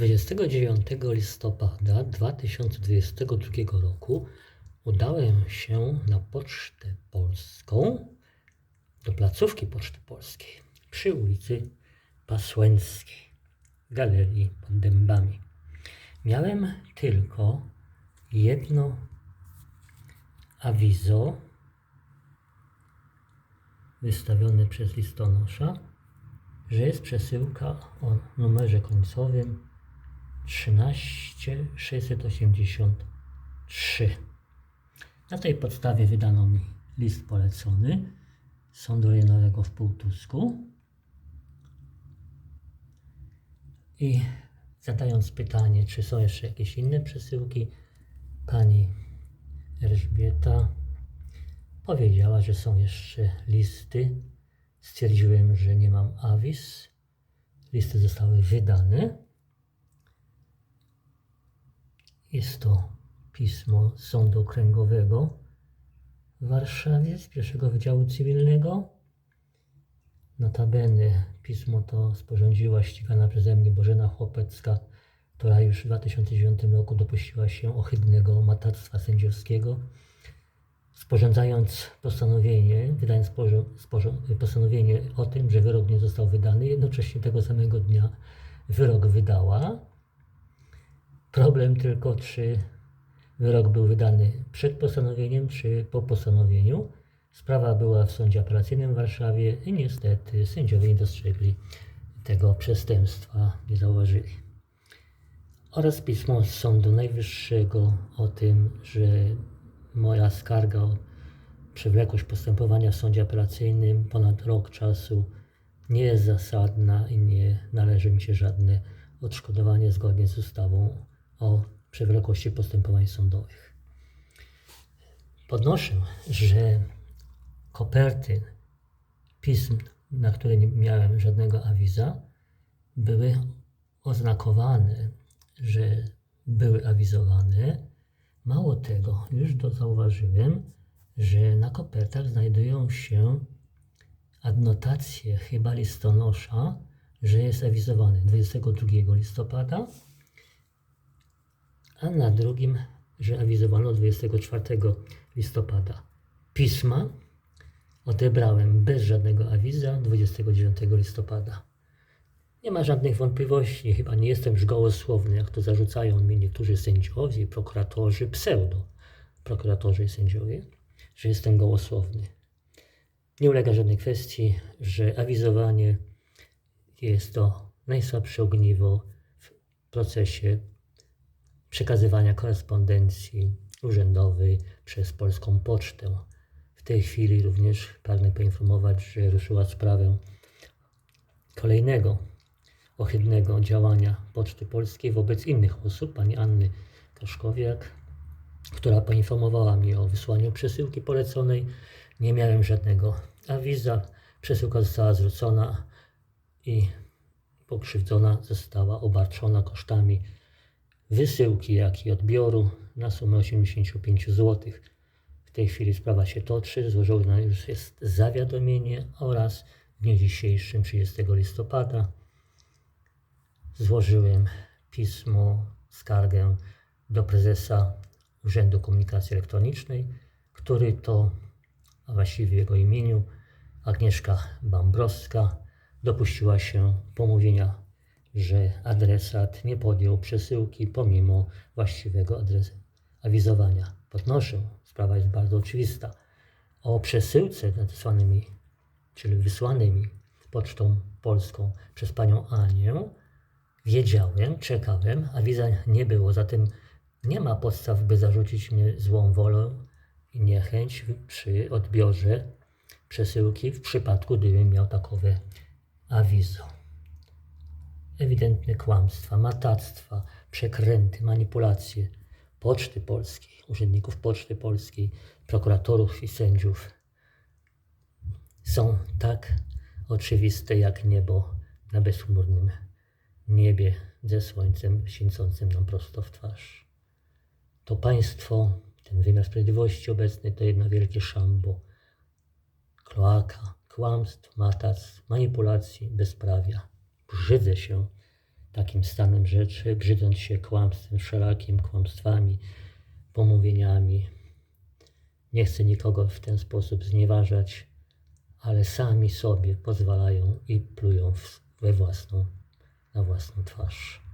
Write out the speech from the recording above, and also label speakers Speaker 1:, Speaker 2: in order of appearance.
Speaker 1: 29 listopada 2022 roku udałem się na Pocztę Polską do placówki Poczty Polskiej przy ulicy Pasłęckiej, galerii pod dębami. Miałem tylko jedno awizo wystawione przez listonosza, że jest przesyłka o numerze końcowym 13683. Na tej podstawie wydano mi list polecony Sądu Rejonowego w Półtusku i zadając pytanie, czy są jeszcze jakieś inne przesyłki, pani Elżbieta powiedziała, że są jeszcze listy. Stwierdziłem, że nie mam awiz. Listy zostały wydane. Jest to pismo Sądu Okręgowego w Warszawie z pierwszego Wydziału Cywilnego. Notabene pismo to sporządziła ścigana przeze mnie Bożena Chłopecka, która już w 2009 roku dopuściła się ohydnego matactwa sędziowskiego, sporządzając postanowienie, wydając postanowienie o tym, że wyrok nie został wydany, jednocześnie tego samego dnia wyrok wydała. Problem tylko, czy wyrok był wydany przed postanowieniem, czy po postanowieniu. Sprawa była w sądzie apelacyjnym w Warszawie i niestety sędziowie nie dostrzegli tego przestępstwa, nie zauważyli. Oraz pismo z Sądu Najwyższego o tym, że moja skarga o przewlekłość postępowania w sądzie apelacyjnym ponad rok czasu nie jest zasadna i nie należy mi się żadne odszkodowanie zgodnie z ustawą o przewlekłości postępowań sądowych. Podnoszę, że koperty pism, na które nie miałem żadnego awiza, były oznakowane, że były awizowane. Mało tego, już to zauważyłem, że na kopertach znajdują się adnotacje chyba listonosza, że jest awizowany 22 listopada, a na drugim, że awizowano 24 listopada. Pisma odebrałem bez żadnego awiza 29 listopada. Nie ma żadnych wątpliwości, chyba nie jestem już gołosłowny, jak to zarzucają mi niektórzy sędziowie, prokuratorzy, pseudo prokuratorzy i sędziowie, że jestem gołosłowny. Nie ulega żadnej kwestii, że awizowanie jest to najsłabsze ogniwo w procesie przekazywania korespondencji urzędowej przez polską pocztę. W tej chwili również pragnę poinformować, że ruszyła sprawę kolejnego ohydnego działania Poczty Polskiej wobec innych osób, pani Anny Kaszkowiak, która poinformowała mnie o wysłaniu przesyłki poleconej. Nie miałem żadnego awiza. Przesyłka została zwrócona i pokrzywdzona została obarczona kosztami wysyłki, jak i odbioru na sumę 85 zł. W tej chwili sprawa się toczy, złożone już jest zawiadomienie oraz w dniu dzisiejszym, 30 listopada, złożyłem pismo, skargę do prezesa Urzędu Komunikacji Elektronicznej, który to, a właściwie w jego imieniu, Agnieszka Bambrowska dopuściła się pomówienia, że adresat nie podjął przesyłki pomimo właściwego adresu awizowania. Podnoszę, sprawa jest bardzo oczywista. O przesyłce nadesłanymi, czyli wysłanymi pocztą polską przez panią Anię wiedziałem, czekałem, a wiza nie było. Zatem nie ma podstaw, by zarzucić mnie złą wolą i niechęć przy odbiorze przesyłki w przypadku, gdybym miał takowe awizo. Ewidentne kłamstwa, matactwa, przekręty, manipulacje Poczty Polskiej, urzędników Poczty Polskiej, prokuratorów i sędziów są tak oczywiste jak niebo na bezchmurnym niebie ze słońcem świecącym nam prosto w twarz. To państwo, ten wymiar sprawiedliwości obecny to jedno wielkie szambo, kloaka, kłamstw, matactw, manipulacji, bezprawia. Brzydzę się takim stanem rzeczy, brzydząc się kłamstwem wszelakim, kłamstwami, pomówieniami. Nie chcę nikogo w ten sposób znieważać, ale sami sobie pozwalają i plują we własną, na własną twarz.